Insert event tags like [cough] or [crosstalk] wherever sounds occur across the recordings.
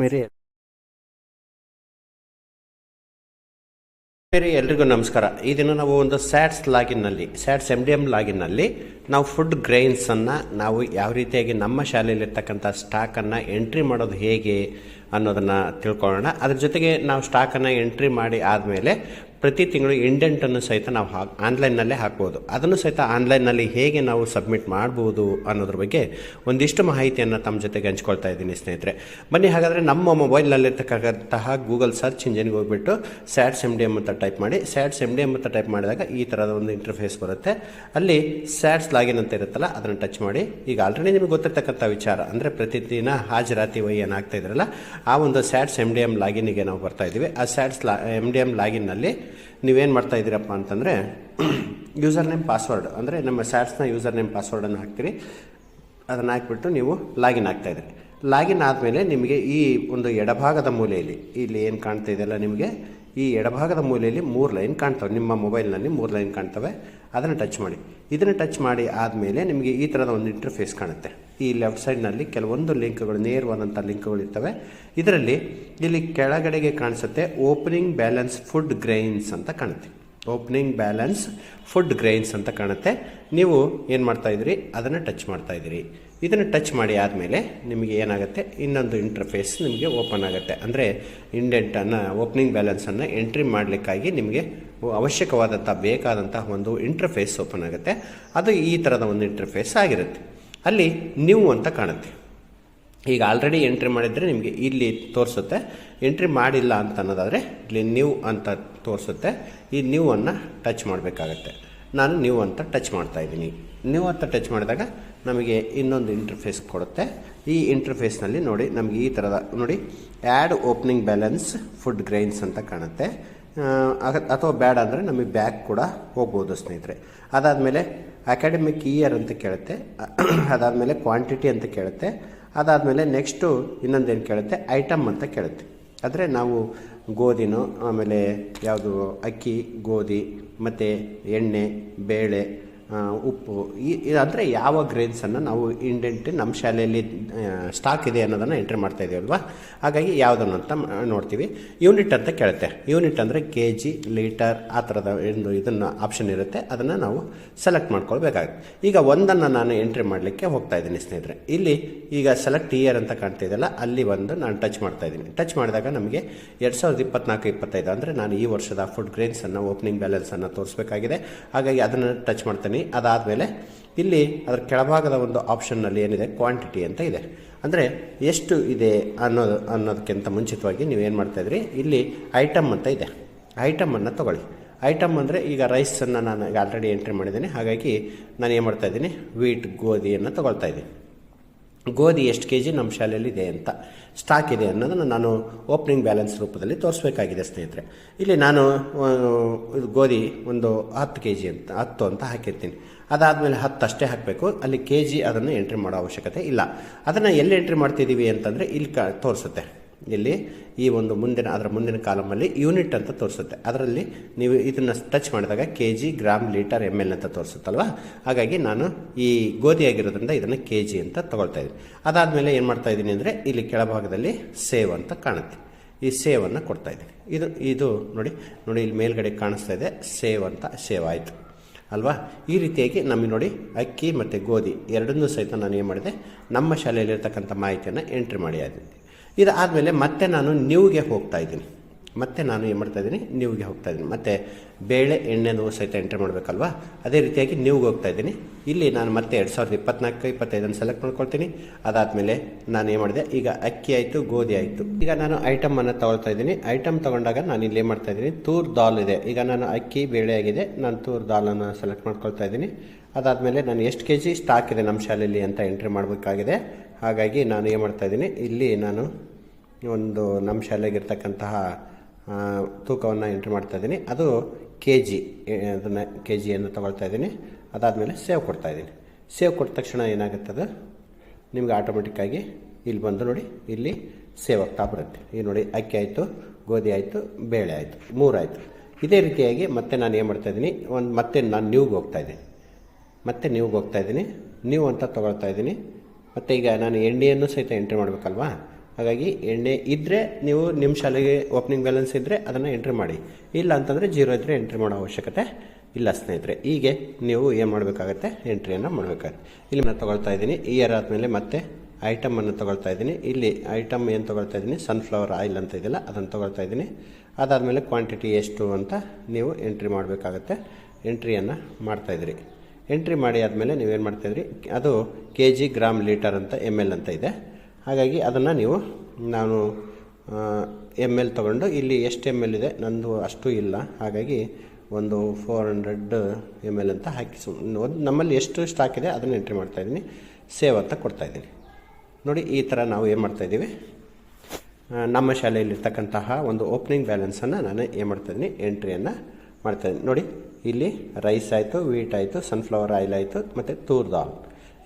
ಮೇರೆ ಎಲ್ರಿಗೂ ನಮಸ್ಕಾರ. ಈ ದಿನ ನಾವು ಒಂದು ಸ್ಯಾಟ್ಸ್ ಲಾಗಿನ್ನಲ್ಲಿ ಸ್ಯಾಟ್ಸ್ ಎಂ ಡಿ ಎಂ ಲಾಗಿನ್ನಲ್ಲಿ ನಾವು ಫುಡ್ ಗ್ರೈನ್ಸನ್ನು ನಾವು ಯಾವ ರೀತಿಯಾಗಿ ನಮ್ಮ ಶಾಲೆಯಲ್ಲಿರ್ತಕ್ಕಂಥ ಸ್ಟಾಕನ್ನು ಎಂಟ್ರಿ ಮಾಡೋದು ಹೇಗೆ ಅನ್ನೋದನ್ನು ತಿಳ್ಕೊಳ್ಳೋಣ. ಅದ್ರ ಜೊತೆಗೆ ನಾವು ಸ್ಟಾಕನ್ನು ಎಂಟ್ರಿ ಮಾಡಿ ಆದಮೇಲೆ ಪ್ರತಿ ತಿಂಗಳು ಇಂಡೆಂಟನ್ನು ಸಹಿತ ನಾವು ಹಾ ಆನ್ಲೈನ್ನಲ್ಲೇ ಹಾಕ್ಬೋದು. ಅದನ್ನು ಸಹಿತ ಆನ್ಲೈನ್ನಲ್ಲಿ ಹೇಗೆ ನಾವು ಸಬ್ಮಿಟ್ ಮಾಡ್ಬೋದು ಅನ್ನೋದ್ರ ಬಗ್ಗೆ ಒಂದಿಷ್ಟು ಮಾಹಿತಿಯನ್ನು ತಮ್ಮ ಜೊತೆಗೆ ಹಂಚ್ಕೊಳ್ತಾ ಇದ್ದೀನಿ ಸ್ನೇಹಿತರೆ. ಬನ್ನಿ, ಹಾಗಾದರೆ ನಮ್ಮ ಮೊಬೈಲ್ನಲ್ಲಿರ್ತಕ್ಕಂತಹ ಗೂಗಲ್ ಸರ್ಚ್ ಇಂಜಿನ್ಗೆ ಹೋಗ್ಬಿಟ್ಟು ಸ್ಯಾಟ್ಸ್ ಎಂ ಡಿ ಎಂ ಅಂತ ಟೈಪ್ ಮಾಡಿ ಸ್ಯಾಟ್ಸ್ ಎಂ ಡಿ ಎಂ ಅಂತ ಟೈಪ್ ಮಾಡಿದಾಗ ಈ ಥರದ ಒಂದು ಇಂಟರ್ಫೇಸ್ ಬರುತ್ತೆ. ಅಲ್ಲಿ ಸ್ಯಾಟ್ಸ್ ಲಾಗಿನ್ ಅಂತ ಇರುತ್ತಲ್ಲ, ಅದನ್ನು ಟಚ್ ಮಾಡಿ. ಈಗ ಆಲ್ರೆಡಿ ನಿಮಗೆ ಗೊತ್ತಿರ್ತಕ್ಕಂಥ ವಿಚಾರ, ಅಂದರೆ ಪ್ರತಿದಿನ ಹಾಜರಾತಿ ವೈ ಏನಾಗ್ತಾ ಇದ್ರಲ್ಲ, ಆ ಒಂದು ಸ್ಯಾಟ್ಸ್ ಎಂ ಡಿ ಎಂ ಲಾಗಿನ್ಗೆ ನಾವು ಬರ್ತಾ ಇದ್ದೀವಿ. ಆ ಸ್ಯಾಟ್ಸ್ ಲಾ ಎಂ ಡಿ ಎಂ ಲಾಗಿನ್ನಲ್ಲಿ ನೀವೇನು ಮಾಡ್ತಾ ಇದ್ದೀರಪ್ಪ ಅಂತಂದರೆ ಯೂಸರ್ ನೇಮ್ ಪಾಸ್ವರ್ಡ್ ಅಂದರೆ ನಮ್ಮ ಸ್ಯಾಟ್ಸ್ನ ಯೂಸರ್ ನೇಮ್ ಪಾಸ್ವರ್ಡನ್ನು ಹಾಕ್ತೀರಿ. ಅದನ್ನು ಹಾಕ್ಬಿಟ್ಟು ನೀವು ಲಾಗಿನ್ ಆಗ್ತಾ ಇದ್ದೀರಿ. ಲಾಗಿನ್ ಆದಮೇಲೆ ನಿಮಗೆ ಈ ಒಂದು ಎಡಭಾಗದ ಮೂಲೆಯಲ್ಲಿ, ಇಲ್ಲಿ ಏನು ಕಾಣ್ತಾ ಇದೆಯಲ್ಲ ನಿಮಗೆ, ಈ ಎಡಭಾಗದ ಮೂಲೆಯಲ್ಲಿ ಮೂರು ಲೈನ್ ಕಾಣ್ತವೆ. ನಿಮ್ಮ ಮೊಬೈಲ್ನಲ್ಲಿ ಮೂರು ಲೈನ್ ಕಾಣ್ತವೆ. ಅದನ್ನು ಟಚ್ ಮಾಡಿ. ಇದನ್ನು ಟಚ್ ಮಾಡಿ ಆದಮೇಲೆ ನಿಮಗೆ ಈ ಥರದ ಒಂದು ಇಂಟರ್ಫೇಸ್ ಕಾಣುತ್ತೆ. ಈ ಲೆಫ್ಟ್ ಸೈಡ್ನಲ್ಲಿ ಕೆಲವೊಂದು ಲಿಂಕ್ಗಳು ನೇರವಾದಂಥ ಲಿಂಕ್ಗಳು ಇರ್ತವೆ. ಇದರಲ್ಲಿ ಇಲ್ಲಿ ಕೆಳಗಡೆಗೆ ಕಾಣಿಸುತ್ತೆ ಓಪನಿಂಗ್ ಬ್ಯಾಲೆನ್ಸ್ ಫುಡ್ ಗ್ರೈನ್ಸ್ ಅಂತ ಕಾಣುತ್ತೆ. ಓಪನಿಂಗ್ ಬ್ಯಾಲೆನ್ಸ್ ಫುಡ್ ಗ್ರೈನ್ಸ್ ಅಂತ ಕಾಣುತ್ತೆ. ನೀವು ಏನು ಮಾಡ್ತಾ ಇದ್ದೀರಿ? ಅದನ್ನು ಟಚ್ ಮಾಡ್ತಾ ಇದ್ದೀರಿ. ಇದನ್ನು ಟಚ್ ಮಾಡಿ ಆದಮೇಲೆ ನಿಮಗೆ ಏನಾಗುತ್ತೆ? ಇನ್ನೊಂದು ಇಂಟರ್ಫೇಸ್ ನಿಮಗೆ ಓಪನ್ ಆಗುತ್ತೆ. ಅಂದರೆ ಇಂಡೆಂಟನ್ನು ಓಪನಿಂಗ್ ಬ್ಯಾಲೆನ್ಸನ್ನು ಎಂಟ್ರಿ ಮಾಡಲಿಕ್ಕಾಗಿ ನಿಮಗೆ ಅವಶ್ಯಕವಾದಂಥ ಬೇಕಾದಂತಹ ಒಂದು ಇಂಟರ್ಫೇಸ್ ಓಪನ್ ಆಗುತ್ತೆ. ಅದು ಈ ಥರದ ಒಂದು ಇಂಟರ್ಫೇಸ್ ಆಗಿರುತ್ತೆ. ಅಲ್ಲಿ ನ್ಯೂ ಅಂತ ಕಾಣುತ್ತೆ. ಈಗ ಆಲ್ರೆಡಿ ಎಂಟ್ರಿ ಮಾಡಿದರೆ ನಿಮಗೆ ಇಲ್ಲಿ ತೋರಿಸುತ್ತೆ. ಎಂಟ್ರಿ ಮಾಡಿಲ್ಲ ಅಂತ ಅನ್ನೋದಾದರೆ ಇಲ್ಲಿ ನ್ಯೂ ಅಂತ ತೋರಿಸುತ್ತೆ. ಈ ನ್ಯೂ ಅನ್ನು ಟಚ್ ಮಾಡಬೇಕಾಗತ್ತೆ. ನಾನು ನ್ಯೂ ಅಂತ ಟಚ್ ಮಾಡ್ತಾ ಇದ್ದೀನಿ. ನ್ಯೂ ಅಂತ ಟಚ್ ಮಾಡಿದಾಗ ನಮಗೆ ಇನ್ನೊಂದು ಇಂಟರ್ಫೇಸ್ ಕೊಡುತ್ತೆ. ಈ ಇಂಟರ್ಫೇಸ್ನಲ್ಲಿ ನೋಡಿ ನಮಗೆ ಈ ಥರದ ನೋಡಿ add opening balance food grains ಅಂತ ಕಾಣುತ್ತೆ. ಅಥವಾ ಬ್ಯಾಡ್ ಅಂದರೆ ನಮಗೆ ಬ್ಯಾಕ್ ಕೂಡ ಹೋಗ್ಬೋದು ಸ್ನೇಹಿತರೆ. ಅದಾದಮೇಲೆ ಅಕಾಡೆಮಿಕ್ ಇಯರ್ ಅಂತ ಕೇಳುತ್ತೆ. [clears throat] ಅದಾದಮೇಲೆ ಕ್ವಾಂಟಿಟಿ ಅಂತ ಕೇಳುತ್ತೆ. ಅದಾದಮೇಲೆ ನೆಕ್ಸ್ಟು ಇನ್ನೊಂದೇನು ಕೇಳುತ್ತೆ? ಐಟಮ್ ಅಂತ ಕೇಳುತ್ತೆ. ಆದರೆ ನಾವು ಗೋಧಿನೋ, ಆಮೇಲೆ ಯಾವುದು, ಅಕ್ಕಿ, ಗೋಧಿ, ಮತ್ತು ಎಣ್ಣೆ, ಬೇಳೆ ಉಪ್ಪು. ಈ ಅಂದರೆ ಯಾವ ಗ್ರೇನ್ಸನ್ನು ನಾವು ಇಂಡೆಂಟ್ ನಮ್ಮ ಶಾಲೆಯಲ್ಲಿ ಸ್ಟಾಕ್ ಇದೆ ಅನ್ನೋದನ್ನು ಎಂಟ್ರಿ ಮಾಡ್ತಾ ಇದೀವಲ್ವಾ ಹಾಗಾಗಿ ಯಾವುದನ್ನು ಅಂತ ನೋಡ್ತೀವಿ. ಯೂನಿಟ್ ಅಂತ ಕೇಳುತ್ತೆ. ಯೂನಿಟ್ ಅಂದರೆ ಕೆ ಜಿ ಲೀಟರ್ ಆ ಥರದ ಒಂದು ಇದನ್ನು ಆಪ್ಷನ್ ಇರುತ್ತೆ. ಅದನ್ನು ನಾವು ಸೆಲೆಕ್ಟ್ ಮಾಡ್ಕೊಳ್ಬೇಕಾಗುತ್ತೆ. ಈಗ ಒಂದನ್ನು ನಾನು ಎಂಟ್ರಿ ಮಾಡಲಿಕ್ಕೆ ಹೋಗ್ತಾ ಇದ್ದೀನಿ ಸ್ನೇಹಿತರೆ. ಇಲ್ಲಿ ಈಗ ಸೆಲೆಕ್ಟ್ ಇಯರ್ ಅಂತ ಕಾಣ್ತಾ ಇದೆಯಲ್ಲ, ಅಲ್ಲಿ ಒಂದು ನಾನು ಟಚ್ ಮಾಡ್ತಾ ಇದ್ದೀನಿ ಟಚ್ ಮಾಡಿದಾಗ ನಮಗೆ ಎರಡು ಸಾವಿರದ ಇಪ್ಪತ್ನಾಲ್ಕು, ಇಪ್ಪತ್ತೈದು ಅಂದರೆ ನಾನು ಈ ವರ್ಷದ ಫುಡ್ ಗ್ರೇನ್ಸನ್ನು ಓಪನಿಂಗ್ ಬ್ಯಾಲೆನ್ಸನ್ನು ತೋರಿಸಬೇಕಾಗಿದೆ. ಹಾಗಾಗಿ ಅದನ್ನು ಟಚ್ ಮಾಡ್ತೀನಿ. ಅದಾದಮೇಲೆ ಇಲ್ಲಿ ಅದರ ಕೆಳಭಾಗದ ಒಂದು ಆಪ್ಷನ್ನಲ್ಲಿ ಏನಿದೆ? ಕ್ವಾಂಟಿಟಿ ಅಂತ ಇದೆ. ಅಂದರೆ ಎಷ್ಟು ಇದೆ ಅನ್ನೋದು, ಅನ್ನೋದಕ್ಕಿಂತ ಮುಂಚಿತವಾಗಿ ನೀವು ಏನು ಮಾಡ್ತಾಯಿದ್ರಿ ಇಲ್ಲಿ ಐಟಮ್ ಅಂತ ಇದೆ. ಐಟಮನ್ನು ತೊಗೊಳ್ಳಿ. ಐಟಮ್ ಅಂದರೆ ಈಗ ರೈಸನ್ನು ನಾನು ಈಗ ಆಲ್ರೆಡಿ ಎಂಟ್ರಿ ಮಾಡಿದ್ದೀನಿ. ಹಾಗಾಗಿ ನಾನು ಏನು ಮಾಡ್ತಾ ಇದ್ದೀನಿ? ವೀಟ್ ಗೋಧಿಯನ್ನು ತೊಗೊಳ್ತಾ ಇದ್ದೀನಿ. ಗೋಧಿ ಎಷ್ಟು ಕೆ ಜಿ ನಮ್ಮ ಶಾಲೆಯಲ್ಲಿ ಇದೆ ಅಂತ ಸ್ಟಾಕ್ ಇದೆ ಅನ್ನೋದನ್ನು ನಾನು ಓಪನಿಂಗ್ ಬ್ಯಾಲೆನ್ಸ್ ರೂಪದಲ್ಲಿ ತೋರಿಸ್ಬೇಕಾಗಿದೆ ಸ್ನೇಹಿತರೆ. ಇಲ್ಲಿ ನಾನು ಇದು ಗೋಧಿ ಒಂದು ಹತ್ತು ಕೆ ಜಿ ಅಂತ, ಹತ್ತು ಅಂತ ಹಾಕಿರ್ತೀನಿ. ಅದಾದಮೇಲೆ ಹತ್ತು ಅಷ್ಟೇ ಹಾಕಬೇಕು. ಅಲ್ಲಿ ಕೆ ಜಿ ಅದನ್ನು ಎಂಟ್ರಿ ಮಾಡೋ ಅವಶ್ಯಕತೆ ಇಲ್ಲ. ಅದನ್ನು ಎಲ್ಲಿ ಎಂಟ್ರಿ ಮಾಡ್ತಿದ್ದೀವಿ ಅಂತಂದರೆ ಇಲ್ಲಿ ಕ, ತೋರಿಸುತ್ತೆ. ಇಲ್ಲಿ ಈ ಒಂದು ಮುಂದಿನ, ಅದರ ಮುಂದಿನ ಕಾಲಮಲ್ಲಿ ಯೂನಿಟ್ ಅಂತ ತೋರಿಸುತ್ತೆ. ಅದರಲ್ಲಿ ನೀವು ಇದನ್ನು ಟಚ್ ಮಾಡಿದಾಗ K G gram litre M L ಅಂತ ತೋರಿಸುತ್ತಲ್ವಾ? ಹಾಗಾಗಿ ನಾನು ಈ ಗೋಧಿ ಆಗಿರೋದ್ರಿಂದ ಇದನ್ನು ಕೆ ಜಿ ಅಂತ ತಗೊಳ್ತಾ ಇದ್ದೀನಿ. ಅದಾದಮೇಲೆ ಏನು ಮಾಡ್ತಾ ಇದ್ದೀನಿ ಅಂದರೆ ಇಲ್ಲಿ ಕೆಳಭಾಗದಲ್ಲಿ ಸೇವ್ ಅಂತ ಕಾಣುತ್ತೆ. ಈ ಸೇವನ್ನು ಕೊಡ್ತಾ ಇದ್ದೀನಿ. ಇದು ಇದು ನೋಡಿ ನೋಡಿ ಇಲ್ಲಿ ಮೇಲ್ಗಡೆ ಕಾಣಿಸ್ತಾ ಇದೆ. ಸೇವ್ ಅಂತ ಸೇವ್ ಆಯಿತು. ಅಲ್ವಾ? ಈ ರೀತಿಯಾಗಿ ನಮಗೆ ನೋಡಿ ಅಕ್ಕಿ ಮತ್ತು ಗೋಧಿ ಎರಡನ್ನೂ ಸಹಿತ ನಾನು ಏನು ಮಾಡಿದೆ? ನಮ್ಮ ಶಾಲೆಯಲ್ಲಿರ್ತಕ್ಕಂಥ ಮಾಹಿತಿಯನ್ನು ಎಂಟ್ರಿ ಮಾಡಿ ಆದಿದ್ದೆ ಇದಾದಮೇಲೆ ಮತ್ತೆ ನಾನು ನ್ಯೂಗೆ ಹೋಗ್ತಾ ಇದ್ದೀನಿ. ಮತ್ತೆ ನಾನು ಏನು ಮಾಡ್ತಾ ಇದ್ದೀನಿ? ನ್ಯೂಗೆ ಹೋಗ್ತಾ ಇದ್ದೀನಿ. ಮತ್ತು ಬೇಳೆ ಎಣ್ಣೆನೂ ಸಹಿತ ಎಂಟ್ರಿ ಮಾಡಬೇಕಲ್ವಾ? ಅದೇ ರೀತಿಯಾಗಿ ನ್ಯೂಗೆ ಹೋಗ್ತಾ ಇದ್ದೀನಿ. ಇಲ್ಲಿ ನಾನು ಮತ್ತೆ ಎರಡು ಸಾವಿರದ ಇಪ್ಪತ್ನಾಲ್ಕು, ಇಪ್ಪತ್ತೈದನ್ನು ಸೆಲೆಕ್ಟ್ ಮಾಡ್ಕೊಳ್ತೀನಿ. ಅದಾದಮೇಲೆ ನಾನು ಏನು ಮಾಡಿದೆ? ಈಗ ಅಕ್ಕಿ ಆಯಿತು, ಗೋಧಿ ಆಯಿತು. ಈಗ ನಾನು ಐಟಮನ್ನು ತಗೊಳ್ತಾ ಇದ್ದೀನಿ. ಐಟಮ್ ತೊಗೊಂಡಾಗ ನಾನು ಇಲ್ಲಿ ಏನು ಮಾಡ್ತಾ ಇದ್ದೀನಿ? ತೂರ್ ದಾಲ್ ಇದೆ. ಈಗ ನಾನು ಅಕ್ಕಿ, ಬೇಳೆ ಆಗಿದೆ. ನಾನು ತೂರ್ ದಾಲನ್ನು ಸೆಲೆಕ್ಟ್ ಮಾಡ್ಕೊಳ್ತಾ ಇದ್ದೀನಿ. ಅದಾದಮೇಲೆ ನಾನು ಎಷ್ಟು ಕೆ ಜಿ ಸ್ಟಾಕ್ ಇದೆ ನಮ್ಮ ಶಾಲೆಯಲ್ಲಿ ಅಂತ ಎಂಟ್ರಿ ಮಾಡಬೇಕಾಗಿದೆ. ಹಾಗಾಗಿ ನಾನು ಏನು ಮಾಡ್ತಾ ಇದ್ದೀನಿ, ಇಲ್ಲಿ ನಾನು ಒಂದು ನಮ್ಮ ಶಾಲೆಗಿರ್ತಕ್ಕಂತಹ ತೂಕವನ್ನು ಎಂಟ್ರಿ ಮಾಡ್ತಾ ಇದ್ದೀನಿ. ಅದು ಕೆ ಜಿ ಅದನ್ನು ಕೆ ಜಿಯನ್ನು ತೊಗೊಳ್ತಾ ಇದ್ದೀನಿ. ಅದಾದಮೇಲೆ ಸೇವ್ ಕೊಡ್ತಾ ಇದ್ದೀನಿ. ಸೇವ್ ಕೊಟ್ಟ ತಕ್ಷಣ ಏನಾಗುತ್ತೆ ಅದು? ನಿಮ್ಗೆ ಆಟೋಮೆಟಿಕ್ಕಾಗಿ ಇಲ್ಲಿ ಬಂದು ನೋಡಿ, ಇಲ್ಲಿ ಸೇವ್ ಆಗ್ತಾ ಬರುತ್ತೆ. ಈಗ ನೋಡಿ, ಅಕ್ಕಿ ಆಯಿತು, ಗೋಧಿ ಆಯಿತು, ಬೇಳೆ ಆಯಿತು ಮೂರಾಯಿತು ಇದೇ ರೀತಿಯಾಗಿ ಮತ್ತೆ ನಾನು ಏನು ಮಾಡ್ತಾ ಇದ್ದೀನಿ, ಒಂದು ಮತ್ತೆ ನಾನು ನ್ಯೂಗೆ ಹೋಗ್ತಾ ಇದ್ದೀನಿ. ಮತ್ತೆ ನ್ಯೂಗೆ ಹೋಗ್ತಾ ಇದ್ದೀನಿ. ನ್ಯೂ ಅಂತ ತೊಗೊಳ್ತಾ ಇದ್ದೀನಿ. ಮತ್ತು ಈಗ ನಾನು ಎಣ್ಣೆಯನ್ನು ಸಹಿತ ಎಂಟ್ರಿ ಮಾಡಬೇಕಲ್ವಾ? ಹಾಗಾಗಿ ಎಣ್ಣೆ ಇದ್ದರೆ ನೀವು ನಿಮ್ಮ ಶಾಲೆಗೆ ಓಪನಿಂಗ್ ಬ್ಯಾಲೆನ್ಸ್ ಇದ್ದರೆ ಅದನ್ನು ಎಂಟ್ರಿ ಮಾಡಿ. ಇಲ್ಲ ಅಂತಂದರೆ ಜೀರೋ ಇದ್ದರೆ ಎಂಟ್ರಿ ಮಾಡೋ ಅವಶ್ಯಕತೆ ಇಲ್ಲ ಸ್ನೇಹಿತರೆ. ಹೀಗೆ ನೀವು ಏನು ಮಾಡಬೇಕಾಗತ್ತೆ? ಎಂಟ್ರಿಯನ್ನು ಮಾಡಬೇಕಾಗತ್ತೆ. ಇಲ್ಲಿ ನಾನು ತೊಗೊಳ್ತಾ ಇದ್ದೀನಿ. ಇಯರ್ ಆದಮೇಲೆ ಮತ್ತೆ ಐಟಮನ್ನು ತೊಗೊಳ್ತಾ ಇದ್ದೀನಿ. ಇಲ್ಲಿ ಐಟಮ್ ಏನು ತೊಗೊಳ್ತಾ ಇದ್ದೀನಿ? ಸನ್ಫ್ಲವರ್ ಆಯಿಲ್ ಅಂತ ಇದೆಯಲ್ಲ, ಅದನ್ನು ತೊಗೊಳ್ತಾ ಇದ್ದೀನಿ. ಅದಾದಮೇಲೆ ಕ್ವಾಂಟಿಟಿ ಎಷ್ಟು ಅಂತ ನೀವು ಎಂಟ್ರಿ ಮಾಡಬೇಕಾಗತ್ತೆ. ಎಂಟ್ರಿಯನ್ನು ಮಾಡ್ತಾಯಿದ್ರಿ ಎಂಟ್ರಿ ಮಾಡಿ ಆದಮೇಲೆ ನೀವೇನು ಮಾಡ್ತಾಯಿದ್ರಿ ಅದು ಕೆ ಜಿ ಗ್ರಾಮ್ ಲೀಟರ್ ಅಂತ ಎಂ ಎಲ್ ಅಂತ ಇದೆ. ಹಾಗಾಗಿ ಅದನ್ನು ನೀವು, ನಾನು ಎಂ ಎಲ್ ತೊಗೊಂಡು ಇಲ್ಲಿ ಎಷ್ಟು ಎಂ ಎಲ್ ಇದೆ? ನಂದು ಅಷ್ಟು ಇಲ್ಲ. ಹಾಗಾಗಿ ಒಂದು ಫೋರ್ ಹಂಡ್ರೆಡ್ ಎಂ ಎಲ್ ಅಂತ ಹಾಕಿ ನಮ್ಮಲ್ಲಿ ಎಷ್ಟು ಸ್ಟಾಕ್ ಇದೆ ಅದನ್ನು ಎಂಟ್ರಿ ಮಾಡ್ತಾಯಿದ್ದೀನಿ ಸೇವ್ ಅಂತ ಕೊಡ್ತಾಯಿದ್ದೀನಿ ನೋಡಿ, ಈ ಥರ ನಾವು ಏನು ಮಾಡ್ತಾಯಿದ್ದೀವಿ ನಮ್ಮ ಶಾಲೆಯಲ್ಲಿರ್ತಕ್ಕಂತಹ ಒಂದು ಓಪನಿಂಗ್ ಬ್ಯಾಲೆನ್ಸನ್ನು ನಾನು ಏನು ಮಾಡ್ತಾಯಿದ್ದೀನಿ ಎಂಟ್ರಿಯನ್ನು ಮಾಡ್ತಾಯಿದ್ದೀನಿ ನೋಡಿ, ಇಲ್ಲಿ ರೈಸ್ ಆಯಿತು ವೀಟ್ ಆಯಿತು ಸನ್ಫ್ಲವರ್ ಆಯಿಲ್ ಆಯಿತು, ಮತ್ತು ತೂರ್ ದಾಲ್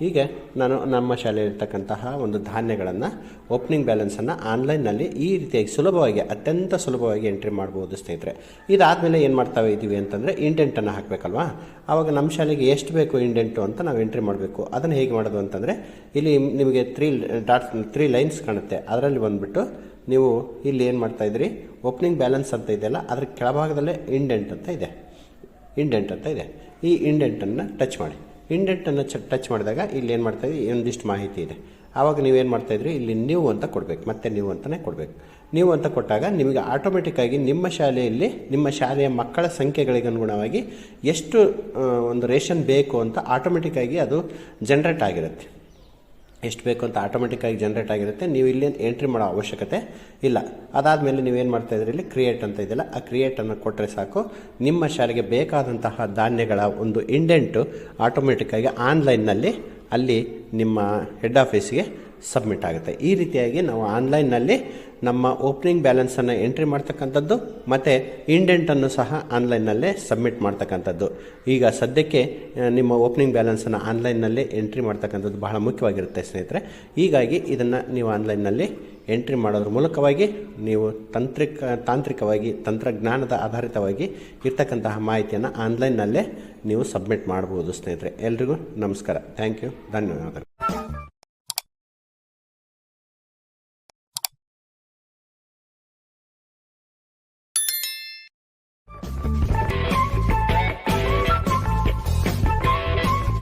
ಹೀಗೆ ನಾನು ನಮ್ಮ ಶಾಲೆಯಲ್ಲಿರ್ತಕ್ಕಂತಹ ಒಂದು ಧಾನ್ಯಗಳನ್ನು ಓಪನಿಂಗ್ ಬ್ಯಾಲೆನ್ಸನ್ನು ಆನ್ಲೈನ್ನಲ್ಲಿ ಈ ರೀತಿಯಾಗಿ ಸುಲಭವಾಗಿ, ಅತ್ಯಂತ ಸುಲಭವಾಗಿ ಎಂಟ್ರಿ ಮಾಡ್ಬೋದು ಸ್ನೇಹಿತರೆ. ಇದಾದಮೇಲೆ ಏನು ಮಾಡ್ತಾ ಇದ್ದೀವಿ ಅಂತಂದರೆ ಇಂಡೆಂಟನ್ನು ಹಾಕಬೇಕಲ್ವಾ? ಆವಾಗ ನಮ್ಮ ಶಾಲೆಗೆ ಎಷ್ಟು ಬೇಕು ಇಂಡೆಂಟು ಅಂತ ನಾವು ಎಂಟ್ರಿ ಮಾಡಬೇಕು. ಅದನ್ನು ಹೇಗೆ ಮಾಡೋದು ಅಂತಂದರೆ, ಇಲ್ಲಿ ನಿಮಗೆ ತ್ರೀ ಡಾಟ್ಸ್ ತ್ರೀ ಲೈನ್ಸ್ ಕಾಣುತ್ತೆ. ಅದರಲ್ಲಿ ಬಂದುಬಿಟ್ಟು ನೀವು ಇಲ್ಲಿ ಏನು ಮಾಡ್ತಾ ಇದ್ರಿ? ಓಪನಿಂಗ್ ಬ್ಯಾಲೆನ್ಸ್ ಅಂತ ಇದೆಯಲ್ಲ, ಅದ್ರ ಕೆಳಭಾಗದಲ್ಲೇ ಇಂಡೆಂಟ್ ಅಂತ ಇದೆ. ಇಂಡೆಂಟ್ ಅಂತ ಇದೆ. ಈ ಇಂಡೆಂಟನ್ನು ಟಚ್ ಮಾಡಿ. ಇಂಡೆಂಟನ್ನು ಟಚ್ ಮಾಡಿದಾಗ ಇಲ್ಲಿ ಏನು ಮಾಡ್ತಾ ಇದ್ದೀವಿ ಒಂದಿಷ್ಟು ಮಾಹಿತಿ ಇದೆ. ಆವಾಗ ನೀವೇನು ಮಾಡ್ತಾಯಿದ್ರಿ ಇಲ್ಲಿ ನೀವು ಅಂತ ಕೊಡಬೇಕು. ಮತ್ತೆ ನೀವು ಅಂತಲೇ ಕೊಡಬೇಕು. ನೀವು ಅಂತ ಕೊಟ್ಟಾಗ ನಿಮಗೆ ಆಟೋಮೆಟಿಕ್ಕಾಗಿ ನಿಮ್ಮ ಶಾಲೆಯಲ್ಲಿ, ನಿಮ್ಮ ಶಾಲೆಯ ಮಕ್ಕಳ ಸಂಖ್ಯೆಗಳಿಗೆ ಅನುಗುಣವಾಗಿ ಎಷ್ಟು ಒಂದು ರೇಷನ್ ಬೇಕು ಅಂತ ಆಟೋಮೆಟಿಕ್ಕಾಗಿ ಅದು ಜನ್ರೇಟ್ ಆಗಿರುತ್ತೆ. ಎಷ್ಟು ಬೇಕು ಅಂತ ಆಟೋಮೆಟಿಕ್ಕಾಗಿ ಜನ್ರೇಟ್ ಆಗಿರುತ್ತೆ. ನೀವು ಇಲ್ಲಿ ಎಂಟ್ರಿ ಮಾಡೋ ಅವಶ್ಯಕತೆ ಇಲ್ಲ. ಅದಾದಮೇಲೆ ನೀವೇನು ಮಾಡ್ತಾ ಇದ್ರಿ ಇಲ್ಲಿ? ಕ್ರಿಯೇಟ್ ಅಂತ ಇದೆಯಲ್ಲ, ಆ ಕ್ರಿಯೇಟನ್ನು ಕೊಟ್ಟರೆ ಸಾಕು. ನಿಮ್ಮ ಶಾಲೆಗೆ ಬೇಕಾದಂತಹ ಧಾನ್ಯಗಳ ಒಂದು ಇಂಡೆಂಟು ಆಟೋಮೆಟಿಕ್ಕಾಗಿ ಆನ್ಲೈನ್ನಲ್ಲಿ ಅಲ್ಲಿ ನಿಮ್ಮ ಹೆಡ್ ಆಫೀಸ್ಗೆ ಸಬ್ಮಿಟ್ ಆಗುತ್ತೆ. ಈ ರೀತಿಯಾಗಿ ನಾವು ಆನ್ಲೈನ್ನಲ್ಲಿ ನಮ್ಮ ಓಪನಿಂಗ್ ಬ್ಯಾಲೆನ್ಸನ್ನು ಎಂಟ್ರಿ ಮಾಡ್ತಕ್ಕಂಥದ್ದು ಮತ್ತು ಇಂಡೆಂಟನ್ನು ಸಹ ಆನ್ಲೈನ್ನಲ್ಲೇ ಸಬ್ಮಿಟ್ ಮಾಡ್ತಕ್ಕಂಥದ್ದು. ಈಗ ಸದ್ಯಕ್ಕೆ ನಿಮ್ಮ ಓಪನಿಂಗ್ ಬ್ಯಾಲೆನ್ಸನ್ನು ಆನ್ಲೈನ್ನಲ್ಲೇ ಎಂಟ್ರಿ ಮಾಡ್ತಕ್ಕಂಥದ್ದು ಬಹಳ ಮುಖ್ಯವಾಗಿರುತ್ತೆ ಸ್ನೇಹಿತರೆ. ಹೀಗಾಗಿ ಇದನ್ನು ನೀವು ಆನ್ಲೈನ್ನಲ್ಲಿ ಎಂಟ್ರಿ ಮಾಡೋದ್ರ ಮೂಲಕವಾಗಿ ನೀವು ತಂತ್ರಿಕ, ತಾಂತ್ರಿಕವಾಗಿ, ತಂತ್ರಜ್ಞಾನದ ಆಧಾರಿತವಾಗಿ ಇರ್ತಕ್ಕಂತಹ ಮಾಹಿತಿಯನ್ನು ಆನ್ಲೈನ್ನಲ್ಲೇ ನೀವು ಸಬ್ಮಿಟ್ ಮಾಡ್ಬೋದು ಸ್ನೇಹಿತರೆ. ಎಲ್ರಿಗೂ ನಮಸ್ಕಾರ. ಥ್ಯಾಂಕ್ ಯು ಧನ್ಯವಾದಗಳು.